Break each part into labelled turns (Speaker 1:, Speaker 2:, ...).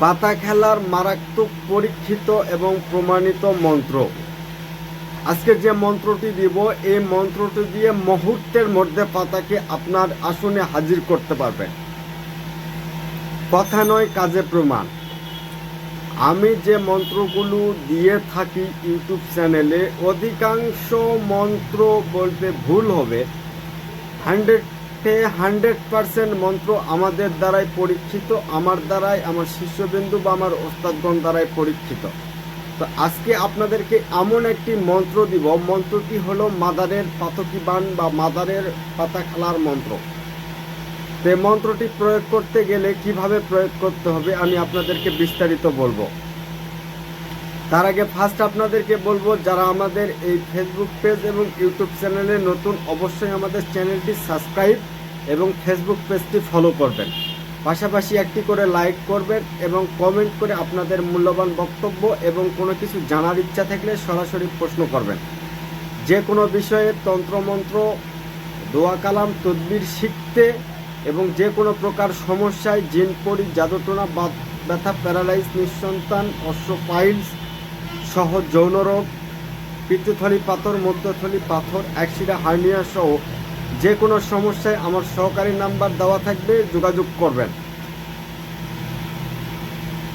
Speaker 1: পাতা খেলার মারাত্মক পরীক্ষিত এবং প্রমাণিত মন্ত্র। আজকে যে মন্ত্রটি দিব, এই মন্ত্রটি দিয়ে মুহূর্তের মধ্যে পাতাকে আপনার আসনে হাজির করতে পারবেন। কথা নয়, কাজে প্রমাণ। আমি যে মন্ত্রগুলো দিয়ে থাকি ইউটিউব চ্যানেলে, অধিকাংশ মন্ত্র বলতে ভুল হবে। হান্ড্রেডে হান্ড্রেড পার্সেন্ট মন্ত্র আমাদের দ্বারাই পরীক্ষিত, আমার দ্বারাই, আমার শিষ্যবিন্দু বা আমার ওস্তাদগণ দ্বারাই পরীক্ষিত। তো আজকে আপনাদেরকে এমন একটি মন্ত্র দিব, মন্ত্রটি হলো মাদারের পাতকিবান বা মাদারের পাতা খেলার মন্ত্র। তো মন্ত্রটি প্রয়োগ করতে গেলে কীভাবে প্রয়োগ করতে হবে আমি আপনাদেরকে বিস্তারিত বলব। তার আগে ফার্স্ট আপনাদেরকে বলব, যারা আমাদের এই ফেসবুক পেজ এবং ইউটিউব চ্যানেলে নতুন, অবশ্যই আমাদের চ্যানেলটি সাবস্ক্রাইব এবং ফেসবুক পেজটি ফলো করবেন। পাশাপাশি একটি করে লাইক করবেন এবং কমেন্ট করে আপনাদের মূল্যবান বক্তব্য এবং কোনো কিছু জানার ইচ্ছা থাকলে সরাসরি প্রশ্ন করবেন। যে কোনো বিষয়ে তন্ত্রমন্ত্র, দোয়া কালাম, তদবির শিখতে এবং যে কোনো প্রকার সমস্যায় জিন, পরি, জাদুটোনা, বাত ব্যথা, প্যারালাইজ, নিঃসন্তান অশ্ব পাইলস সহ যৌন রোগ, পিত্তথলি পাথর, মধ্যথলি পাথর, অ্যাক্সিডা, হার্নিয়া সহ যে কোনো সমস্যায় আমার সহকারী নাম্বার দেওয়া থাকবে, যোগাযোগ করবেন।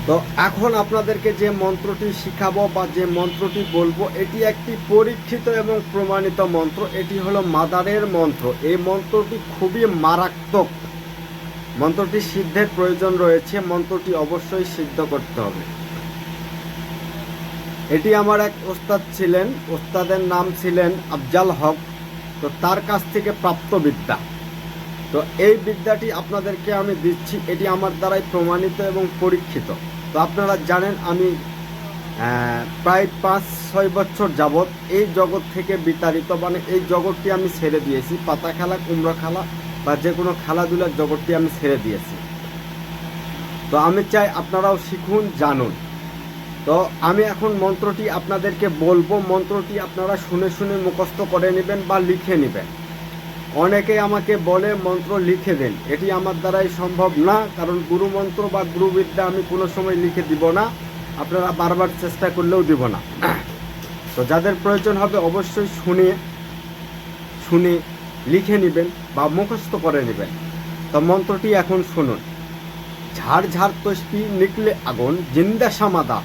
Speaker 1: তো এখন আপনাদেরকে যে মন্ত্রটি শিখাবো বা যে মন্ত্রটি বলব, এটি একটি পরীক্ষিত এবং প্রমাণিত মন্ত্র। এটি হলো মাদারের মন্ত্র। এই মন্ত্রটি খুবই মারাত্মক। মন্ত্রটি সিদ্ধের প্রয়োজন রয়েছে। মন্ত্রটি অবশ্যই সিদ্ধ করতে হবে। এটি আমার এক ওস্তাদ ছিলেন, ওস্তাদের নাম ছিলেন আফজাল হক। তো তার কাছ থেকে প্রাপ্ত বিদ্যা। তো এই বিদ্যাটি আপনাদেরকে আমি দিচ্ছি, এটি আমার দ্বারাই প্রমাণিত এবং পরীক্ষিত। তো আপনারা জানেন আমি প্রায় পাঁচ, ছয় বছর যাবৎ এই জগৎ থেকে বিতাড়িত মানে এই জগৎটি আমি ছেড়ে দিয়েছি। পাতা খেলা, কুমড়া খেলা বা যে কোনো খেলাধুলার জগৎটি আমি ছেড়ে দিয়েছি। তো আমি চাই আপনারাও শিখুন, জানুন। তো আমি এখন মন্ত্রটি আপনাদেরকে বলব, মন্ত্রটি আপনারা শুনে শুনে মুখস্থ করে নেবেন বা লিখে নেবেন। অনেকে আমাকে বলে, মন্ত্র লিখে দেন। এটি আমার দ্বারাই সম্ভব না, কারণ গুরু মন্ত্র বা গুরুবিদ্যা আমি কোনো সময় লিখে দিব না। আপনারা বারবার চেষ্টা করলেও দিব না। তো যাদের প্রয়োজন হবে অবশ্যই শুনে শুনে লিখে নেবেন বা মুখস্থ করে নেবেন। তো মন্ত্রটি এখন শুনুন। ঝাড় ঝাড় তস্পি নিকলে আগুন, জিন্দা সামাদা।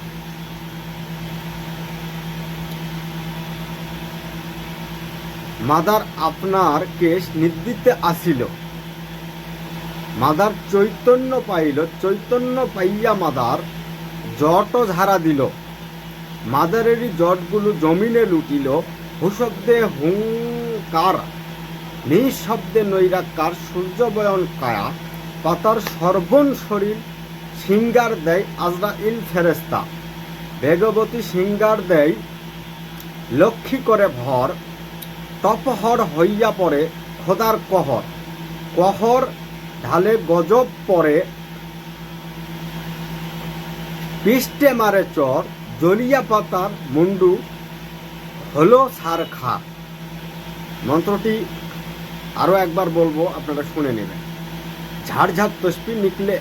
Speaker 1: মাদার আপনার কেশ নির্দিতে আসিল। মাদার চৈতন্য পাইল, চৈতন্য পাইয়া মাদার জট ঝাড়া দিল। মাদারেরই জটগুলো জমিনে লুটিল। হুশব্দে হুঙ্কার, নিঃশব্দে নৈরাকার সূর্যবয়ন কায়া, পাতার সর্বন শরীর সিঙ্গার দেয় আজরা ইল ফেরেস্তা বেগবতী সিঙ্গার দেয়, লক্ষ্মী করে ভর তপহর হইয়া পড়ে খোদার কহর। কহর ঢালে গজব পরে পিষ্টে মারে চর জলিয়া পাতার মুন্ডু হলো সার খা। মন্ত্রটি আরও একবার বলব, আপনারা শুনে নেবেন। ঝাড় ঝাড় তসপি নিকলে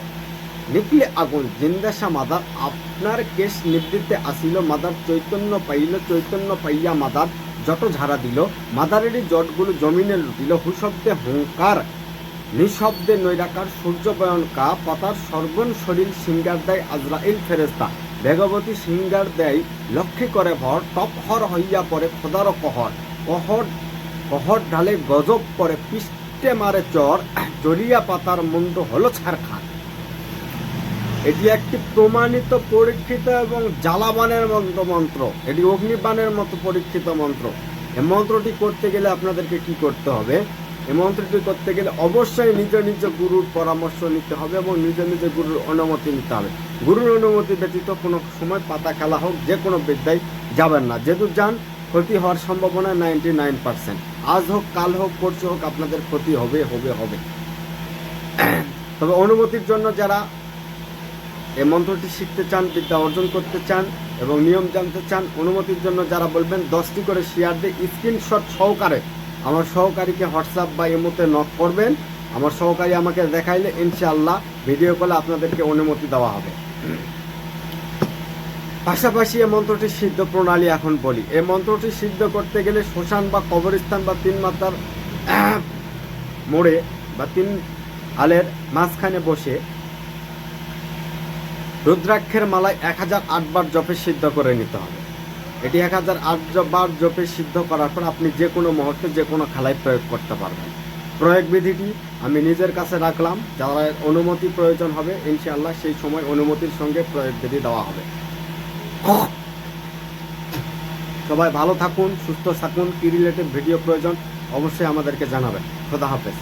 Speaker 1: নিকলে আগুন জিন্দাসা মাদার। আপনার কেশ নিবৃত্তে আসিল মাদার, চৈতন্য পাইল, চৈতন্য পাইয়া মাদার। যত ঝাড়া দিল, মাদারেরই জটগুলো জমিনে লুটিল হুশব্দে হুঙ্কার। নিঃশব্দে নৈরাকার সূর্যবয়ন কা পাতার সর্বন শরীর সিঙ্গার দেয় আজরাইল ফেরেস্তা বেগবতী সিঙ্গার দেয় লক্ষ্মী করে ভর টপ হর হইয়া পড়ে খোদার কহর। কহর কহর ঢালে গজব পরে পিষ্টে মারে চর জলিয়া পাতার মুন্ড হলো ছারখান এটি একটি প্রমাণিত পরীক্ষিত এবং জ্বালাবানের মন্ত্র মন্ত্র। এটি অগ্নিবানের মতো পরীক্ষিত মন্ত্র। এই মন্ত্রটি করতে গেলে আপনাদেরকে কি করতে হবে? এই মন্ত্রটি করতে গেলে অবশ্যই নিজ নিজ গুরুর পরামর্শ নিতে হবে এবং নিজ নিজ গুরুর অনুমতি নিতে হবে। গুরুর অনুমতি ব্যতীত কোনো সময় পাতা খেলা হোক, যে কোনো বিদ্যায় যাবেন না। যেহেতু যান, ক্ষতি হওয়ার সম্ভাবনা নাইনটি নাইন পার্সেন্ট। আজ হোক, কাল হোক, পরশু হোক, আপনাদের ক্ষতি হবে হবে হবে। তবে অনুমতির জন্য যারা এই মন্ত্রটি শিখতে চান, বিদ্যা অর্জন করতে চান এবং নিয়ম জানতে চান, অনুমতির জন্য যারা বলবেন, দশটি করে শেয়ার দিয়ে স্ক্রিনশট সহকারে আমার সহকারীকে হোয়াটসঅ্যাপ বা এমোতে নক করবেন। আমার সহকারী আমাকে দেখাইলে ইনশাআল্লাহ ভিডিও কলে আপনাদেরকে অনুমতি দেওয়া হবে। পাশাপাশি এই মন্ত্রটি সিদ্ধ প্রণালী এখন বলি। এই মন্ত্রটি সিদ্ধ করতে গেলে শ্মশান বা কবরস্থান বা তিন মাতার মোড়ে বা তিন আলের মাঝখানে বসে রুদ্রাক্ষের মালায় এক হাজার আটবার জপে সিদ্ধ করে নিতে হবে। এটি এক হাজার আট বার জপে সিদ্ধ করার পর আপনি যে কোনো মুহূর্তে যে কোনো খেলায় প্রয়োগ করতে পারবেন। প্রয়োগ বিধিটি আমি নিজের কাছে রাখলাম। যারা অনুমতি প্রয়োজন হবে, ইনশাআল্লাহ সেই সময় অনুমতির সঙ্গে প্রয়োগ বিধি দেওয়া হবে। সবাই ভালো থাকুন, সুস্থ থাকুন, কি রিলেটেড ভিডিও প্রয়োজন অবশ্যই আমাদেরকে জানাবেন। খোদা হাফেজ।